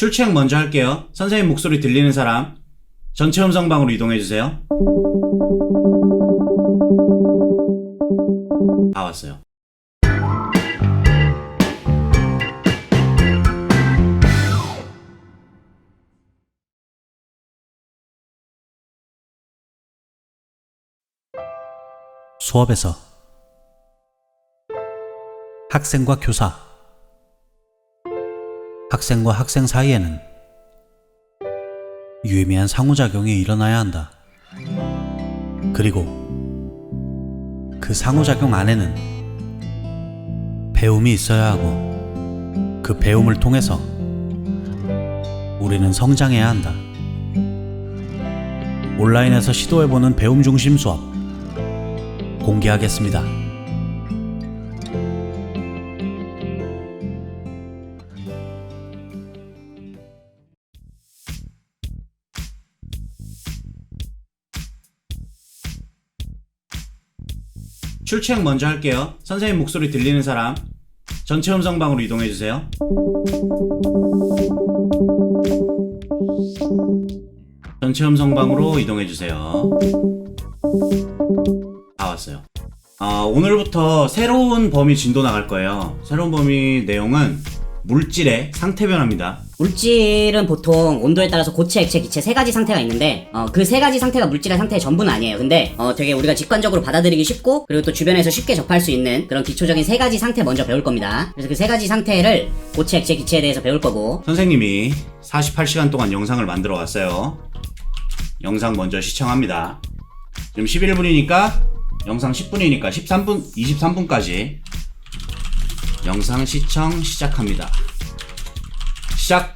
출첵 먼저 할게요. 선생님 목소리 들리는 사람 전체 음성방으로 이동해 주세요. 다 왔어요. 수업에서 학생과 교사, 학생과 학생 사이에는 유의미한 상호작용이 일어나야 한다. 그리고 그 상호작용 안에는 배움이 있어야 하고 그 배움을 통해서 우리는 성장해야 한다. 온라인에서 시도해보는 배움 중심 수업 공개하겠습니다. 출첵 먼저 할게요. 선생님 목소리 들리는 사람 전체 음성 방으로 이동해 주세요. 전체 음성 방으로 이동해 주세요. 다 왔어요. 아, 오늘부터 새로운 범위 진도 나갈 거예요. 새로운 범위 내용은 물질의 상태 변화입니다. 물질은 보통 온도에 따라서 고체, 액체, 기체 세 가지 상태가 있는데 그세 가지 상태가 물질의 상태의 전부는 아니에요. 근데 어, 되게 우리가 직관적으로 받아들이기 쉽고 그리고 또 주변에서 쉽게 접할 수 있는 그런 기초적인 세 가지 상태 먼저 배울 겁니다. 그래서 그 세 가지 상태를 고체, 액체, 기체에 대해서 배울 거고 선생님이 48시간 동안 영상을 만들어 왔어요. 영상 먼저 시청합니다. 지금 11분이니까 영상 10분이니까 13분, 23분까지 영상 시청 시작합니다. 시작!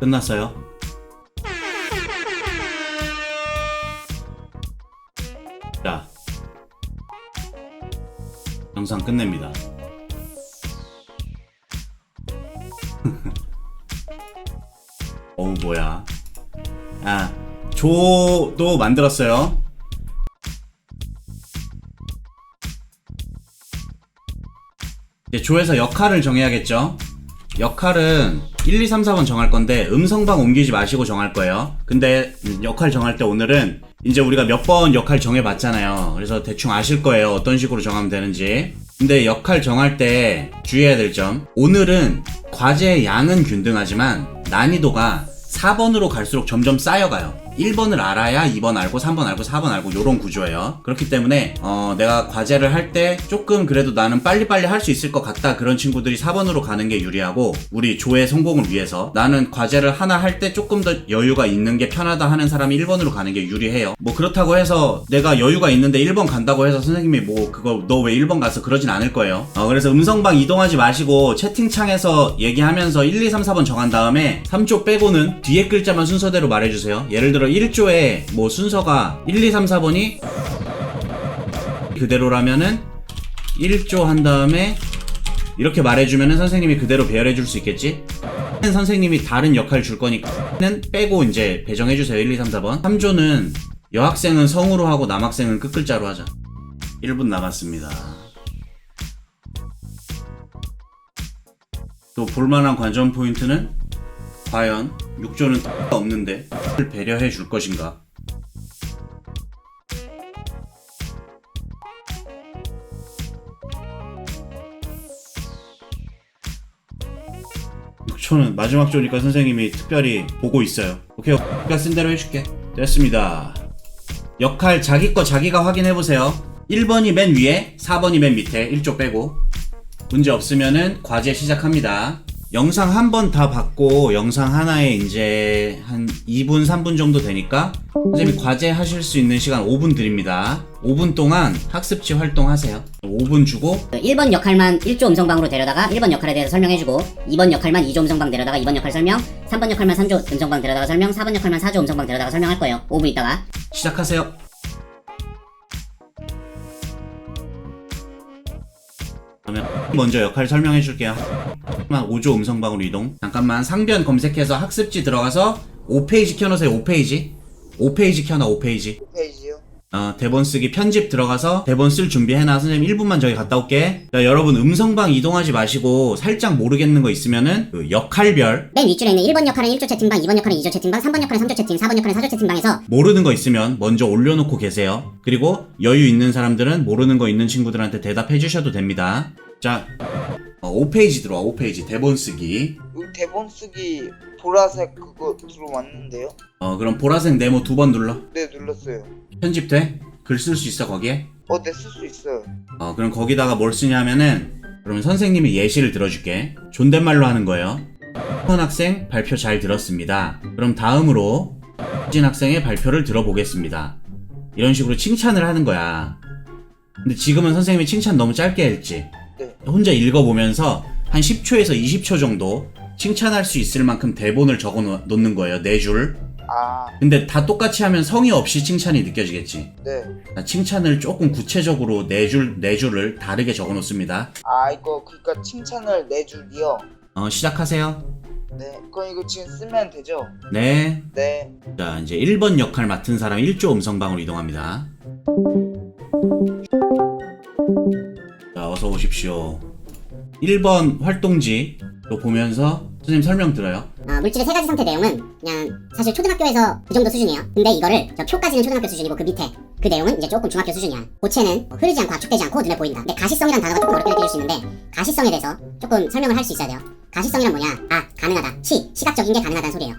끝났어요. 자, 영상 끝냅니다. 어우 뭐야 아 조도 만들었어요 이제 조에서 역할을 정해야겠죠? 역할은 1, 2, 3, 4번 정할 건데 음성방 옮기지 마시고 정할 거예요. 근데 역할 정할 때 오늘은 이제 우리가 몇 번 역할 정해봤잖아요. 그래서 대충 아실 거예요. 어떤 식으로 정하면 되는지. 근데 역할 정할 때 주의해야 될 점. 오늘은 과제의 양은 균등하지만 난이도가 4번으로 갈수록 점점 쌓여가요. 1번을 알아야 2번 알고 3번 알고 4번 알고 요런 구조예요. 그렇기 때문에 어, 내가 과제를 할 때 조금 그래도 나는 빨리빨리 할 수 있을 것 같다 그런 친구들이 4번으로 가는 게 유리하고 우리 조의 성공을 위해서 나는 과제를 하나 할 때 조금 더 여유가 있는 게 편하다 하는 사람이 1번으로 가는 게 유리해요. 뭐 그렇다고 해서 내가 여유가 있는데 1번 간다고 해서 선생님이 뭐 그거 너 왜 1번 갔어 그러진 않을 거예요. 어, 그래서 음성방 이동하지 마시고 채팅창에서 얘기하면서 1, 2, 3, 4번 정한 다음에 3조 빼고는 뒤에 글자만 순서대로 말해주세요. 예를 들어 1조에 뭐 순서가 1, 2, 3, 4번이 그대로라면은 1조 한 다음에 이렇게 말해주면은 선생님이 그대로 배열해 줄 수 있겠지? 선생님이 다른 역할 줄 거니까는 빼고 이제 배정해 주세요. 1, 2, 3, 4번. 3조는 여학생은 성으로 하고 남학생은 끝글자로 하자. 1분 남았습니다. 또 볼만한 관전 포인트는 과연 6조는 없는데 를 배려해 줄 것인가? 초는 마지막 조니까 선생님이 특별히 보고 있어요. 오케이, 내가 쓴 대로 해줄게. 됐습니다. 역할 자기 거 자기가 확인해 보세요. 1번이 맨 위에, 4번이 맨 밑에, 1조 빼고. 문제 없으면은 과제 시작합니다. 영상 한 번 다 받고 영상 하나에 이제 한 2분, 3분 정도 되니까 선생님이 과제 하실 수 있는 시간 5분 드립니다. 5분 동안 학습지 활동하세요. 5분 주고 1번 역할만 1조 음성방으로 데려다가 1번 역할에 대해서 설명해주고 2번 역할만 2조 음성방 데려다가 2번 역할 설명 3번 역할만 3조 음성방 데려다가 설명 4번 역할만 4조 음성방 데려다가 설명할 거예요 5분 있다가 시작하세요. 그러면 먼저 역할 설명해 줄게요. 잠깐만 5조 음성방으로 이동. 잠깐만 상변 검색해서 학습지 들어가서 5페이지 켜놓으세요. 5페이지. 5페이지 켜놔 5페이지. 페이지요? 어, 대본 쓰기 편집 들어가서 대본 쓸 준비해놔. 선생님 1분만 저기 갔다 올게. 자, 여러분 음성방 이동하지 마시고 살짝 모르겠는 거 있으면은 그 역할별 맨 윗줄에 있는 1번 역할은 1조 채팅방, 2번 역할은 2조 채팅방, 3번 역할은 3조 채팅, 4번 역할은 4조 채팅방에서 모르는 거 있으면 먼저 올려놓고 계세요. 그리고 여유 있는 사람들은 모르는 거 있는 친구들한테 대답해 주셔도 됩니다. 자, 어, 5페이지 들어와, 5페이지. 대본 쓰기. 여기 대본 쓰기 보라색 그거 들어왔는데요? 어, 그럼 보라색 네모 두 번 눌러. 네 눌렀어요. 편집돼? 글 쓸 수 있어, 거기에? 어, 네 쓸 수 있어요. 어, 그럼 거기다가 뭘 쓰냐면은, 그러면 선생님이 예시를 들어줄게. 존댓말로 하는 거예요. 현 학생 발표 잘 들었습니다. 그럼 다음으로, 진 학생의 발표를 들어보겠습니다. 이런 식으로 칭찬을 하는 거야. 근데 지금은 선생님이 칭찬 너무 짧게 했지. 네. 혼자 읽어보면서 한 10초에서 20초 정도 칭찬할 수 있을 만큼 대본을 적어 놓- 놓는 거예요. 네 줄. 아, 근데 다 똑같이 하면 성의 없이 칭찬이 느껴지겠지. 네. 자, 칭찬을 조금 구체적으로 네 줄, 네 줄을 다르게 적어 놓습니다. 아, 이거 그니까 칭찬을 네 줄이요. 어, 시작하세요. 네. 그럼 이거 지금 쓰면 되죠? 네. 네. 자, 이제 1번 역할 맡은 사람 1조 음성방으로 이동합니다. 자, 어서 오십시오. 1번 활동지 또 보면서 선생님 설명 들어요. 어, 물질의 세 가지 상태 내용은 그냥 사실 초등학교에서 그 정도 수준이에요. 근데 이거를 저 표까지는 초등학교 수준이고 그 밑에 그 내용은 이제 조금 중학교 수준이야. 고체는 뭐 흐르지 않고 압축되지 않고 눈에 보인다. 근데 가시성이란 단어가 조금 어렵게 느껴질 수 있는데 가시성에 대해서 조금 설명을 할 수 있어야 돼요. 가시성이란 뭐냐? 아 가능하다. 시 시각적인 게 가능하다는 소리예요.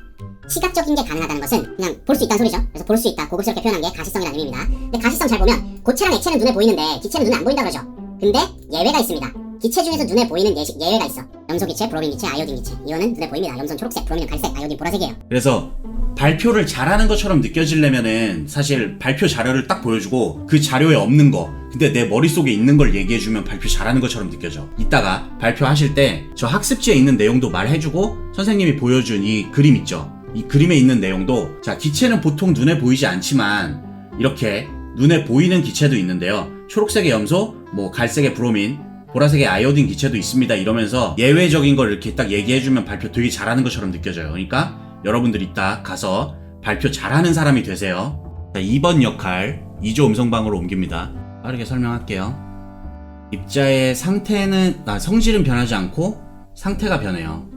시각적인 게 가능하다는 것은 그냥 볼 수 있다는 소리죠. 그래서 볼 수 있다, 고급스럽게 표현한 게 가시성이라는 의미입니다. 근데 가시성 잘 보면 고체랑 액체는 눈에 보이는데 기체는 눈에 안 보인다 그러죠. 근데 예외가 있습니다. 기체 중에서 눈에 보이는 예시, 예외가 있어. 염소 기체, 브로민 기체, 아이오딘 기체. 이거는 눈에 보입니다. 염소는 초록색, 브로민은 갈색, 아이오딘 보라색이에요. 그래서 발표를 잘하는 것처럼 느껴지려면은 사실 발표 자료를 딱 보여주고 그 자료에 없는 거 근데 내 머릿속에 있는 걸 얘기해주면 발표 잘하는 것처럼 느껴져 이따가 발표하실 때 저 학습지에 있는 내용도 말해주고 선생님이 보여준 이 그림 있죠 이 그림에 있는 내용도 자 기체는 보통 눈에 보이지 않지만 이렇게 눈에 보이는 기체도 있는데요 초록색의 염소 뭐 갈색의 브로민 보라색의 아이오딘 기체도 있습니다 이러면서 예외적인 걸 이렇게 딱 얘기해주면 발표 되게 잘하는 것처럼 느껴져요 그러니까 여러분들 이따 가서 발표 잘하는 사람이 되세요. 자, 2번 역할 2조 음성방으로 옮깁니다. 빠르게 설명할게요. 입자의 상태는 아, 성질은 변하지 않고 상태가 변해요.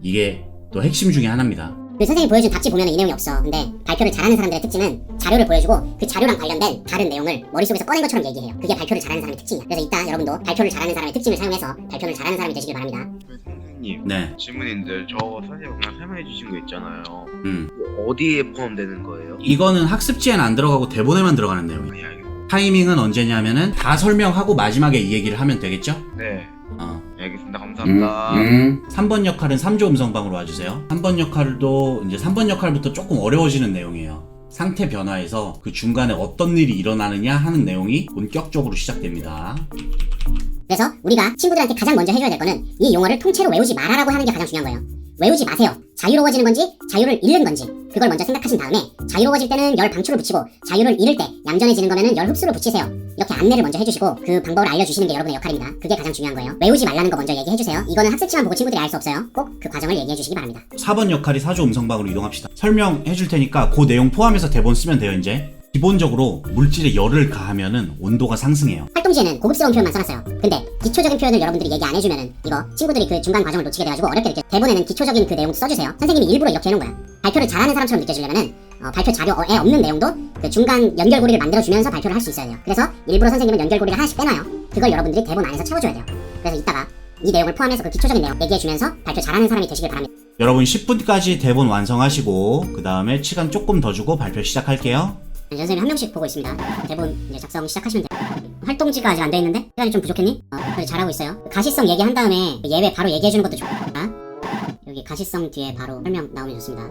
이게 또 핵심 중에 하나입니다. 그 선생님이 보여준 답지 보면 이 내용이 없어. 근데 발표를 잘하는 사람들의 특징은 자료를 보여주고 그 자료랑 관련된 다른 내용을 머릿속에서 꺼낸 것처럼 얘기해요. 그게 발표를 잘하는 사람의 특징이야. 그래서 이따 여러분도 발표를 잘하는 사람의 특징을 사용해서 발표를 잘하는 사람이 되시길 바랍니다. 그 선생님 네, 질문인데 저 선생님 그냥 설명해 주신 거 있잖아요 음. 어디에 포함되는 거예요? 이거는 학습지에는 안 들어가고 대본에만 들어가는 내용이에요. 아니 알겠... 타이밍은 언제냐면은 다 설명하고 마지막에 이 얘기를 하면 되겠죠? 네 어. 알겠습니다 감사합니다 음. 3번 역할은 3조 음성방으로 와주세요. 3번 역할도 이제 3번 역할부터 조금 어려워지는 내용이에요. 상태 변화에서 그 중간에 어떤 일이 일어나느냐 하는 내용이 본격적으로 시작됩니다. 그래서 우리가 친구들한테 가장 먼저 해줘야 될 거는 이 용어를 통째로 외우지 말아라고 하는 게 가장 중요한 거예요. 외우지 마세요. 자유로워지는 건지 자유를 잃는 건지 그걸 먼저 생각하신 다음에 자유로워질 때는 열 방출을 붙이고 자유를 잃을 때 얌전해지는 거면은 열 흡수를 붙이세요. 이렇게 안내를 먼저 해주시고 그 방법을 알려주시는 게 여러분의 역할입니다. 그게 가장 중요한 거예요. 외우지 말라는 거 먼저 얘기해주세요. 이거는 학습지만 보고 친구들이 알 수 없어요. 꼭 그 과정을 얘기해주시기 바랍니다. 4번 역할이 4조 음성방으로 이동합시다. 설명해 줄 테니까 그 내용 포함해서 대본 쓰면 돼요, 이제. 기본적으로 물질에 열을 가하면은 온도가 상승해요. 활동지에는 고급스러운 표현만 써놨어요. 근데 기초적인 표현을 여러분들이 얘기 안 해주면은 이거 친구들이 그 중간 과정을 놓치게 돼가지고 어렵게 느껴. 대본에는 기초적인 그 내용 써주세요. 선생님이 일부러 이렇게 해놓은 거야. 발표를 잘하는 사람처럼 느껴지려면은 어, 발표 자료에 없는 내용도 그 중간 연결고리를 만들어주면서 발표를 할 수 있어야 돼요. 그래서 일부러 선생님은 연결고리를 하나씩 빼놔요. 그걸 여러분들이 대본 안에서 채워줘야 돼요. 그래서 이따가 이 내용을 포함해서 그 기초적인 내용 얘기해주면서 발표 잘하는 사람이 되시길 바랍니다. 여러분 10분까지 대본 완성하시고 그 다음에 시간 조금 더 주고 발표 시작할게요. 선생님이 한 명씩 보고 있습니다. 대본 이제 작성 시작하시면 돼요. 활동지가 아직 안 돼 있는데 시간이 좀 부족했니? 어, 그래 잘하고 있어요. 가시성 얘기한 다음에 예외 바로 얘기해 주는 것도 좋다. 여기 가시성 뒤에 바로 설명 나오면 좋습니다.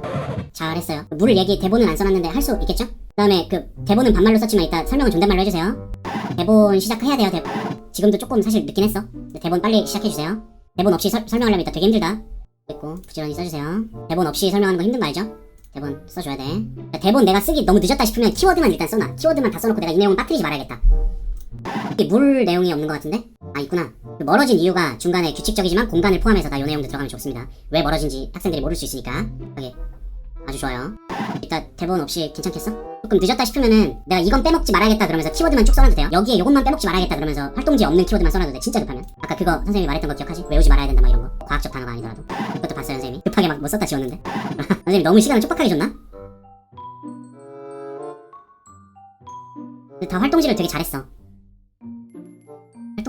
잘했어요. 물 얘기 대본은 안 써놨는데 할 수 있겠죠? 그다음에 그 대본은 반말로 썼지만 이따 설명은 존댓말로 해주세요. 대본 시작해야 돼요. 대본. 지금도 조금 사실 늦긴 했어. 대본 빨리 시작해 주세요. 대본 없이 설, 설명하려면 이따 되게 힘들다. 있고 부지런히 써주세요. 대본 없이 설명하는 거 힘든 거 알죠? 대본 써줘야 돼. 대본 내가 쓰기 너무 늦었다 싶으면 키워드만 일단 써놔. 키워드만 다 써놓고 내가 이 내용은 빠뜨리지 말아야겠다. 이게 물 내용이 없는 것 같은데? 아 있구나. 그 멀어진 이유가 중간에 규칙적이지만 공간을 포함해서 다이 내용도 들어가면 좋습니다. 왜 멀어진지 학생들이 모를 수 있으니까. 여기 아주 좋아요. 이따 대본 없이 괜찮겠어? 조금 늦었다 싶으면은 내가 이건 빼먹지 말아야겠다 그러면서 키워드만 쭉 써놔도 돼요. 여기에 요것만 빼먹지 말아야겠다 그러면서 활동지에 없는 키워드만 써놔도 돼. 진짜 급하면. 아까 그거 선생님이 말했던 거 기억하지? 외우지 말아야 된다 막 이런 거. 과학적 단어가 아니더라도. 그것도 봤어요 선생님이. 급하게 막 뭐 썼다 지웠는데. 선생님 너무 시간을 촉박하게 줬나? 다 활동지를 되게 잘했어.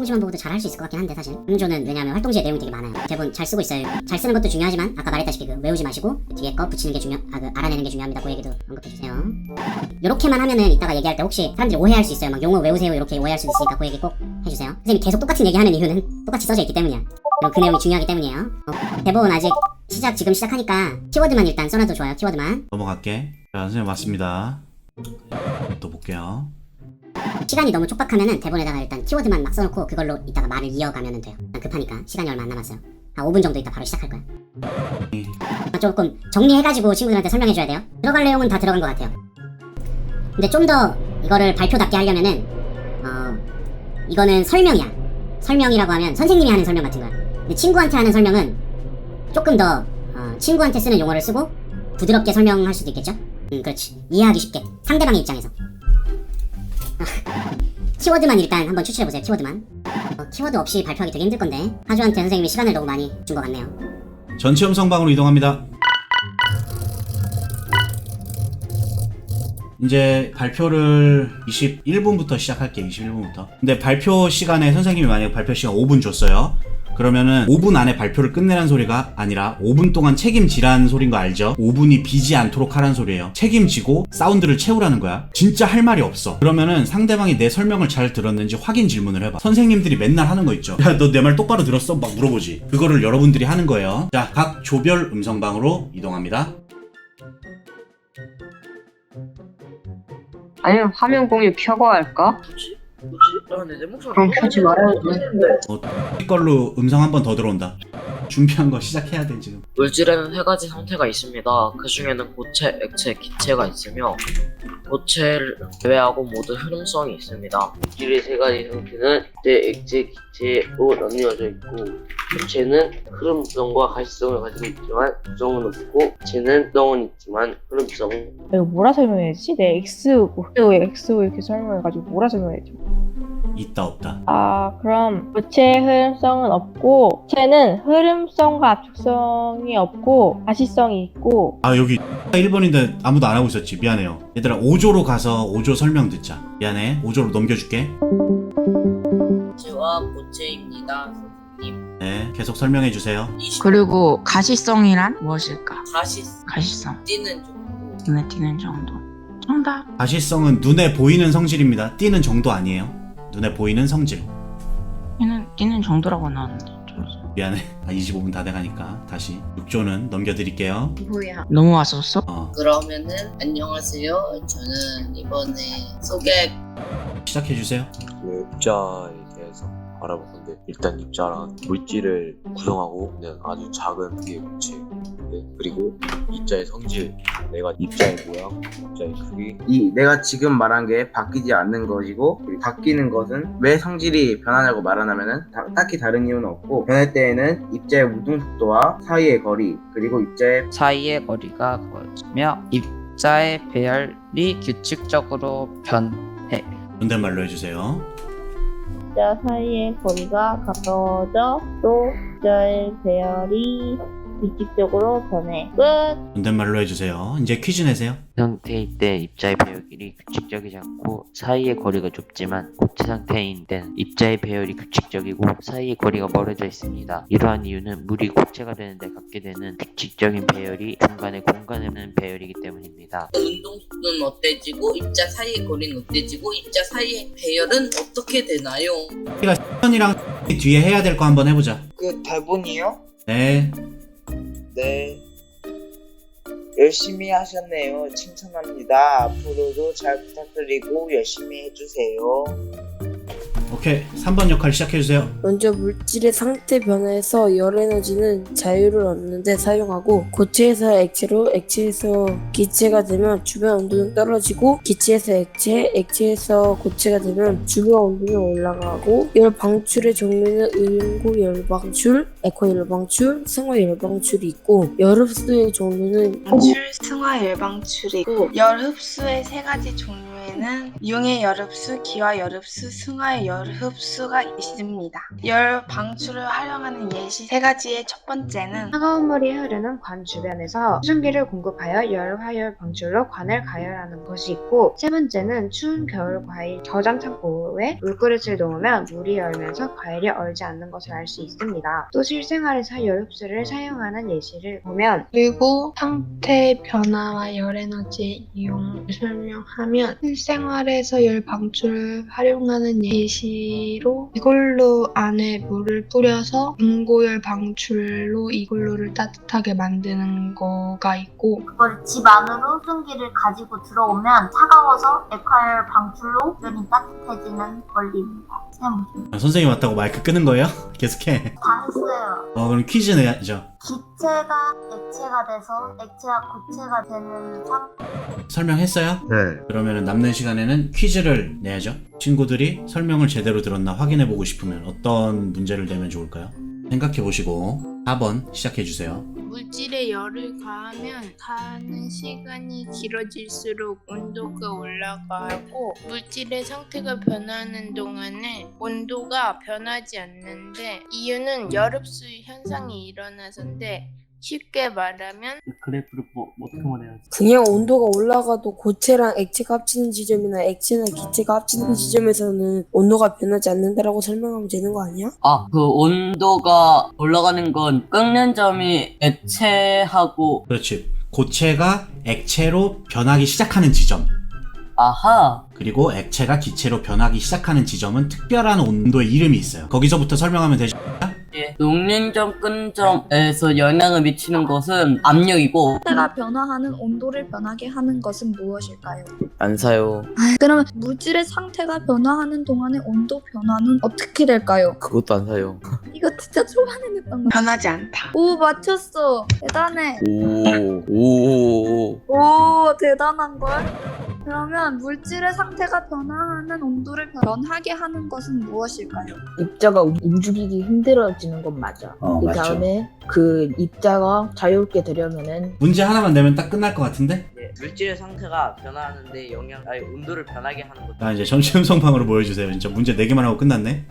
활동지만 보고도 잘 할 수 있을 것 같긴 한데 사실. 음조는 왜냐하면 활동지의 내용이 되게 많아요. 대본 잘 쓰고 있어요. 잘 쓰는 것도 중요하지만 아까 말했다시피 그 외우지 마시고 뒤에 거 붙이는 게 중요 아 그 알아내는 게 중요합니다 그 얘기도 언급해주세요. 요렇게만 하면은 이따가 얘기할 때 혹시 사람들이 오해할 수 있어요. 막 용어 외우세요 이렇게 오해할 수 있으니까 그 얘기 꼭 해주세요. 선생님이 계속 똑같은 얘기하는 이유는 똑같이 써져 있기 때문이야. 그리고 그 내용이 중요하기 때문이에요. 어, 대본 아직 시작 지금 시작하니까 키워드만 일단 써놔도 좋아요 키워드만. 넘어갈게. 자, 선생님 왔습니다. 또 볼게요. 시간이 너무 촉박하면은 대본에다가 일단 키워드만 막 써놓고 그걸로 이따가 말을 이어가면 돼요. 난 급하니까 시간이 얼마 안 남았어요. 한 5분 정도 있다 바로 시작할 거야. 아, 조금 정리해가지고 친구들한테 설명해줘야 돼요. 들어갈 내용은 다 들어간 것 같아요. 근데 좀 더 이거를 발표답게 하려면은 어 이거는 설명이야. 설명이라고 하면 선생님이 하는 설명 같은 거야. 근데 친구한테 하는 설명은 조금 더 어, 친구한테 쓰는 용어를 쓰고 부드럽게 설명할 수도 있겠죠? 음 그렇지. 이해하기 쉽게 상대방의 입장에서. 키워드만 일단 한번 추출해보세요 키워드만 어, 키워드 없이 발표하기 되게 힘들 건데 하주한테 선생님이 시간을 너무 많이 준 것 같네요 전체 음성방으로 이동합니다. 이제 발표를 21분부터 시작할게요. 21분부터. 근데 발표 시간에 선생님이 만약 발표 시간 5분 줬어요. 그러면은 5분 안에 발표를 끝내라는 소리가 아니라 5분 동안 책임지라는 소린 거 알죠? 5분이 비지 않도록 하라는 소리예요. 책임지고 사운드를 채우라는 거야. 진짜 할 말이 없어. 그러면은 상대방이 내 설명을 잘 들었는지 확인 질문을 해봐. 선생님들이 맨날 하는 거 있죠. 야, 너 내 말 똑바로 들었어? 막 물어보지. 그거를 여러분들이 하는 거예요. 자, 각 조별 음성방으로 이동합니다. 아니면 화면 공유 켜고 할까? 그럼 켜지 말아야지. 이 걸로 음성 한 번 더 들어온다. 준비한 거 시작해야 돼, 지금. 물질에는 세 가지 상태가 있습니다. 그 중에는 고체, 액체, 기체가 있으며 고체를 제외하고 모두 흐름성이 있습니다. 물질의 세 가지 상태는 액체, 액체, 기체로 나뉘어져 있고 고체는 흐름성과 가시성을 가지고 있지만 구성은 없고 기체는 구성은 있지만 흐름성은 이거 뭐라 설명해야지? 내 X, Y, X, Y 이렇게 설명해가지고 뭐라 설명해야지? 있다, 없다. 아, 그럼 고체 흐름성은 없고, 고체는 흐름성과 압축성이 없고, 가시성이 있고, 아, 여기 1번인데 아무도 안 하고 있었지. 미안해요. 얘들아, 5조로 가서 5조 설명 듣자. 미안해. 5조로 넘겨줄게. 고체와 고체입니다. 선생님. 네, 계속 설명해 주세요. 그리고 가시성이란 무엇일까? 가시 가시성. 뛰는 정도. 눈에 띄는 정도. 정답. 가시성은 눈에 보이는 성질입니다. 띄는 정도 아니에요. 눈에 보이는 성질. 얘는 띄는 정도라고 나왔는데. 좀 미안해. 아, 25분 다 돼가니까 다시 6조는 넘겨드릴게요. 뭐야? 너무 왔었어? 어, 그러면은 안녕하세요. 저는 이번에 소개 시작해 주세요. 그 입자에 대해서 알아볼 건데 일단 입자란 물질을 구성하고 있는 아주 작은 크기의 물체 인데 그리고 입자의 성질, 내가 입자의 모양, 입자의 크기 이 내가 지금 말한 게 바뀌지 않는 것이고 그리고 바뀌는 것은 왜 성질이 변하냐고 말하냐면은 다- 딱히 다른 이유는 없고 변할 때에는 입자의 우등 속도와 사이의 거리 그리고 입자의 사이의 거리가 거치며 입자의 배열이 규칙적으로 변해. 존댓말로 해주세요. 입자 사이의 거리가 가까워져 또 입자의 배열이 규칙적으로 변해. 끝! 존댓말로 해주세요. 이제 퀴즈 내세요. 상태일 때 입자의 배열이 규칙적이지 않고 사이의 거리가 좁지만 고체 상태인 때는 입자의 배열이 규칙적이고 사이의 거리가 멀어져 있습니다. 이러한 이유는 물이 고체가 되는데 갖게 되는 규칙적인 배열이 중간에 공간에는 배열이기 때문입니다. 운동 속도는 어때지고 입자 사이의 거리는 어때지고 입자 사이의 배열은 어떻게 되나요? 현이랑 뒤에 해야 될 거 한번 해보자. 그 대본이요? 네. 네. 열심히 하셨네요. 칭찬합니다. 앞으로도 잘 부탁드리고 열심히 해주세요 오케이. 3번 역할 시작해주세요. 먼저 물질의 상태 변화에서 열 에너지는 자유를 얻는데 사용하고 고체에서 액체로 액체에서 기체가 되면 주변 온도는 떨어지고 기체에서 액체, 액체에서 고체가 되면 주변 온도는 올라가고 열 방출의 종류는 응고 열 방출, 에코 열 방출, 승화 열 방출이 있고 열 흡수의 종류는 방출, 승화 열 방출이고 열 흡수의 세 가지 종류 에는 융의 열 흡수, 기화 열 흡수, 승화의 열 흡수가 있습니다. 열 방출을 활용하는 예시 세 가지의 첫 번째는 차가운 물이 흐르는 관 주변에서 수증기를 공급하여 열 화열 방출로 관을 가열하는 것이 있고 세 번째는 추운 겨울 과일 저장 창고에 물그릇을 놓으면 물이 얼면서 과일이 얼지 않는 것을 알 수 있습니다. 또 실생활에서 열 흡수를 사용하는 예시를 보면 그리고 상태 변화와 열 에너지 이용을 설명하면 실생 활에서 열 방출을 활용하는 예시로 이글루 안에 물을 뿌려서 응고열 방출로 이글루를 따뜻하게 만드는 거가 있고 그걸 집 안으로 수증기를 가지고 들어오면 차가워서 액화열 방출로 주변이 따뜻해지는 원리입니다. 쌤, 아, 선생님 왔다고 마이크 끄는 거예요? 계속해 다 했어요. 어 그럼 퀴즈 내야죠 기체가 액체가 돼서 액체와 고체가 되는 상 설명했어요? 네. 그러면 남는 시간에는 퀴즈를 내야죠 친구들이 설명을 제대로 들었나 확인해 보고 싶으면 어떤 문제를 내면 좋을까요? 생각해 보시고 4번 시작해 주세요 물질에 열을 가하면 가하는 시간이 길어질수록 온도가 올라가고 물질의 상태가 변하는 동안에 온도가 변하지 않는데 이유는 열흡수 현상이 일어나서인데 쉽게 말하면 그래프를 뭐 어떻게 말해야지? 그냥 온도가 올라가도 고체랑 액체가 합치는 지점이나 액체나 기체가 합치는 지점에서는 온도가 변하지 않는다라고 설명하면 되는 거 아니야? 아, 그 온도가 올라가는 건 끓는 점이 액체하고 그렇지 고체가 액체로 변하기 시작하는 지점 아하. 그리고 액체가 기체로 변하기 시작하는 지점은 특별한 온도의 이름이 있어요 거기서부터 설명하면 되죠 예. 녹는 점, 끈 점에서 영향을 미치는 것은 압력이고 상태가 변화하는 온도를 변하게 하는 것은 무엇일까요? 안 사요. 그러면 물질의 상태가 변화하는 동안의 온도 변화는 어떻게 될까요? 그것도 안 사요. 이거 진짜 초반에 냈던 거 변하지 않다 오 맞췄어 대단해 오, 오, 오. 오 대단한 걸? 그러면 물질의 상태가 변화하는 온도를 변하게 하는 것은 무엇일까요? 입자가 움직이기 힘들어지는 건 맞아. 어, 그 맞죠. 다음에 그 입자가 자유롭게 되려면은 문제 하나만 내면 딱 끝날 것 같은데? 예, 물질의 상태가 변화하는데 영향, 아니 온도를 변하게 하는 것. 자 이제 전체 음성방으로 보여주세요 진짜 문제 4개만 하고 끝났네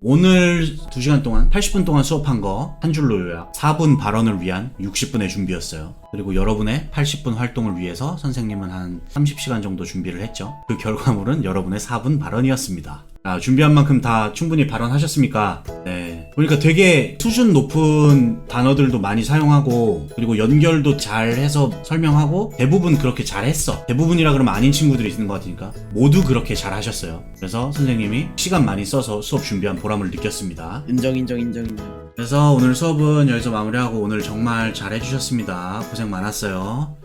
오늘 2시간 동안 80분 동안 수업한 거 한 줄로 요약. 4분 발언을 위한 60분의 준비였어요. 그리고 여러분의 80분 활동을 위해서 선생님은 한 30시간 정도 준비를 했죠. 그 결과물은 여러분의 4분 발언이었습니다 아, 준비한 만큼 다 충분히 발언하셨습니까? 네. 보니까 되게 수준 높은 단어들도 많이 사용하고 그리고 연결도 잘 해서 설명하고 대부분 그렇게 잘 했어. 대부분이라 그러면 아닌 친구들이 있는 것 같으니까 모두 그렇게 잘 하셨어요. 그래서 선생님이 시간 많이 써서 수업 준비한 보람을 느꼈습니다. 인정, 인정, 인정, 인정. 그래서 오늘 수업은 여기서 마무리하고 오늘 정말 잘 해주셨습니다. 고생 많았어요.